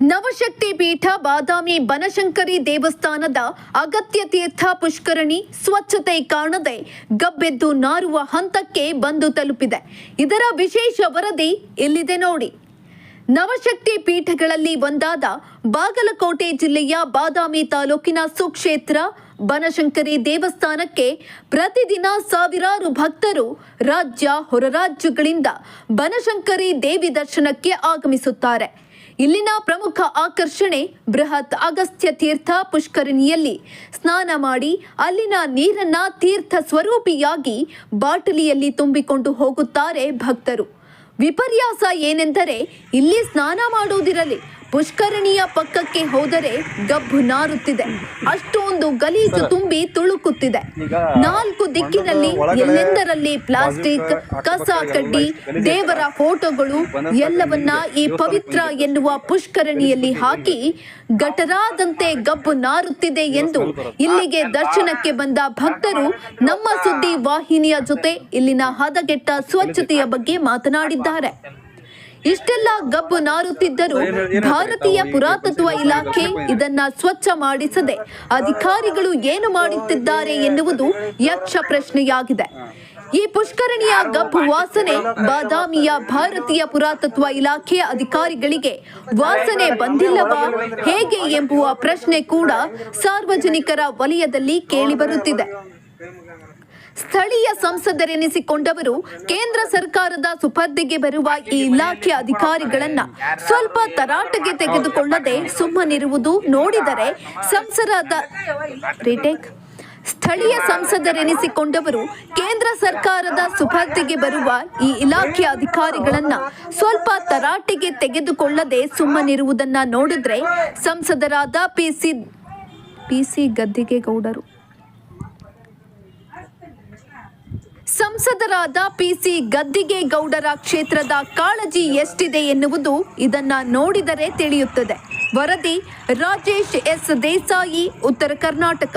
ನವಶಕ್ತಿ ಪೀಠ ಬಾದಾಮಿ ಬನಶಂಕರಿ ದೇವಸ್ಥಾನದ ಅಗತ್ಯ ತೀರ್ಥ ಪುಷ್ಕರಣಿ ಸ್ವಚ್ಛತೆ ಕಾಣದೆ ಗಬ್ಬೆದ್ದು ನಾರುವ ಹಂತಕ್ಕೆ ಬಂದು ತಲುಪಿದೆ. ಇದರ ವಿಶೇಷ ವರದಿ ಇಲ್ಲಿದೆ ನೋಡಿ. ನವಶಕ್ತಿ ಪೀಠಗಳಲ್ಲಿ ಒಂದಾದ ಬಾಗಲಕೋಟೆ ಜಿಲ್ಲೆಯ ಬಾದಾಮಿ ತಾಲೂಕಿನ ಸುಕ್ಷೇತ್ರ ಬನಶಂಕರಿ ದೇವಸ್ಥಾನಕ್ಕೆ ಪ್ರತಿದಿನ ಸಾವಿರಾರು ಭಕ್ತರು ರಾಜ್ಯ ಹೊರರಾಜ್ಯಗಳಿಂದ ಬನಶಂಕರಿ ದೇವಿ ದರ್ಶನಕ್ಕೆ ಆಗಮಿಸುತ್ತಾರೆ. ಇಲ್ಲಿನ ಪ್ರಮುಖ ಆಕರ್ಷಣೆ ಬೃಹತ್ ಅಗಸ್ತ್ಯ ತೀರ್ಥ ಪುಷ್ಕರಣಿಯಲ್ಲಿ. ಸ್ನಾನ ಮಾಡಿ ಅಲ್ಲಿನ ನೀರನ್ನ ತೀರ್ಥ ಸ್ವರೂಪಿಯಾಗಿ ಬಾಟಲಿಯಲ್ಲಿ ತುಂಬಿಕೊಂಡು ಹೋಗುತ್ತಾರೆ ಭಕ್ತರು. ವಿಪರ್ಯಾಸ ಏನೆಂದರೆ ಇಲ್ಲಿ ಸ್ನಾನ ಮಾಡುವುದಿರಲಿ ಪುಷ್ಕರಣಿಯ ಪಕ್ಕಕ್ಕೆ ಹೋದರೆ ಗಬ್ಬು ನಾರುತ್ತಿದೆ. ಅಷ್ಟೊಂದು ಗಲೀಜು ತುಂಬಿ ತುಳುಕುತ್ತಿದೆ. ನಾಲ್ಕು ದಿಕ್ಕಿನಲ್ಲಿ ಎಲ್ಲೆಂದರಲ್ಲಿ ಪ್ಲಾಸ್ಟಿಕ್ ಕಸ ಕಡ್ಡಿ ದೇವರ ಫೋಟೋಗಳು ಎಲ್ಲವನ್ನ ಈ ಪವಿತ್ರ ಎನ್ನುವ ಪುಷ್ಕರಣಿಯಲ್ಲಿ ಹಾಕಿ ಗಟರಾದಂತೆ ಗಬ್ಬು ನಾರುತ್ತಿದೆ ಎಂದು ಇಲ್ಲಿಗೆ ದರ್ಶನಕ್ಕೆ ಬಂದ ಭಕ್ತರು ನಮ್ಮ ಸುದ್ದಿ ವಾಹಿನಿಯ ಜೊತೆ ಇಲ್ಲಿನ ಹದಗೆಟ್ಟ ಸ್ವಚ್ಛತೆಯ ಬಗ್ಗೆ ಮಾತನಾಡಿದ್ದಾರೆ. ಇಷ್ಟೆಲ್ಲ ಗಬ್ಬು ನಾರುತ್ತಿದ್ದರೂ ಭಾರತೀಯ ಪುರಾತತ್ವ ಇಲಾಖೆ ಇದನ್ನ ಸ್ವಚ್ಛ ಮಾಡಿಸದೆ ಅಧಿಕಾರಿಗಳು ಏನು ಮಾಡುತ್ತಿದ್ದಾರೆ ಎನ್ನುವುದು ಯಕ್ಷ ಪ್ರಶ್ನೆಯಾಗಿದೆ. ಈ ಪುಷ್ಕರಣಿಯ ಗಬ್ಬು ವಾಸನೆ ಬಾದಾಮಿಯ ಭಾರತೀಯ ಪುರಾತತ್ವ ಇಲಾಖೆ ಅಧಿಕಾರಿಗಳಿಗೆ ವಾಸನೆ ಬಂದಿಲ್ಲವಾ? ಹೇಗೆ ಎಂಬುವ ಪ್ರಶ್ನೆ ಕೂಡ ಸಾರ್ವಜನಿಕರ ವಲಯದಲ್ಲಿ ಕೇಳಿಬರುತ್ತಿದೆ ಸ್ಥಳೀಯ ಸಂಸದರೆನಿಸಿಕೊಂಡವರು ಕೇಂದ್ರ ಸರ್ಕಾರದ ಸುಪರ್ದಿಗೆ ಬರುವ ಈ ಇಲಾಖೆ ಅಧಿಕಾರಿಗಳನ್ನ ಸ್ವಲ್ಪ ತರಾಟೆಗೆ ತೆಗೆದುಕೊಳ್ಳದೆ ಸುಮ್ಮನಿರುವುದು ನೋಡಿದರೆ ಸಂಸದರಾದ ರಿಟೇಕ್, ಸ್ಥಳೀಯ ಸಂಸದರೆನಿಸಿಕೊಂಡವರು ಕೇಂದ್ರ ಸರ್ಕಾರದ ಸುಪರ್ದಿಗೆ ಬರುವ ಈ ಇಲಾಖೆ ಅಧಿಕಾರಿಗಳನ್ನ ಸ್ವಲ್ಪ ತರಾಟೆಗೆ ತೆಗೆದುಕೊಳ್ಳದೆ ಸುಮ್ಮನಿರುವುದನ್ನ ನೋಡಿದ್ರೆ ಸಂಸದರಾದ ಪಿಸಿ ಪಿಸಿ ಗದ್ದಿಗೆಗೌಡರು. ಸಂಸದರಾದ ಪಿಸಿ ಗದ್ದಿಗೇಗೌಡರ ಕ್ಷೇತ್ರದ ಕಾಳಜಿ ಎಷ್ಟಿದೆ ಎನ್ನುವುದು ಇದನ್ನ ನೋಡಿದರೆ ತಿಳಿಯುತ್ತದೆ. ವರದಿ ರಾಜೇಶ್ ಎಸ್ ದೇಸಾಯಿ, ಉತ್ತರ ಕರ್ನಾಟಕ.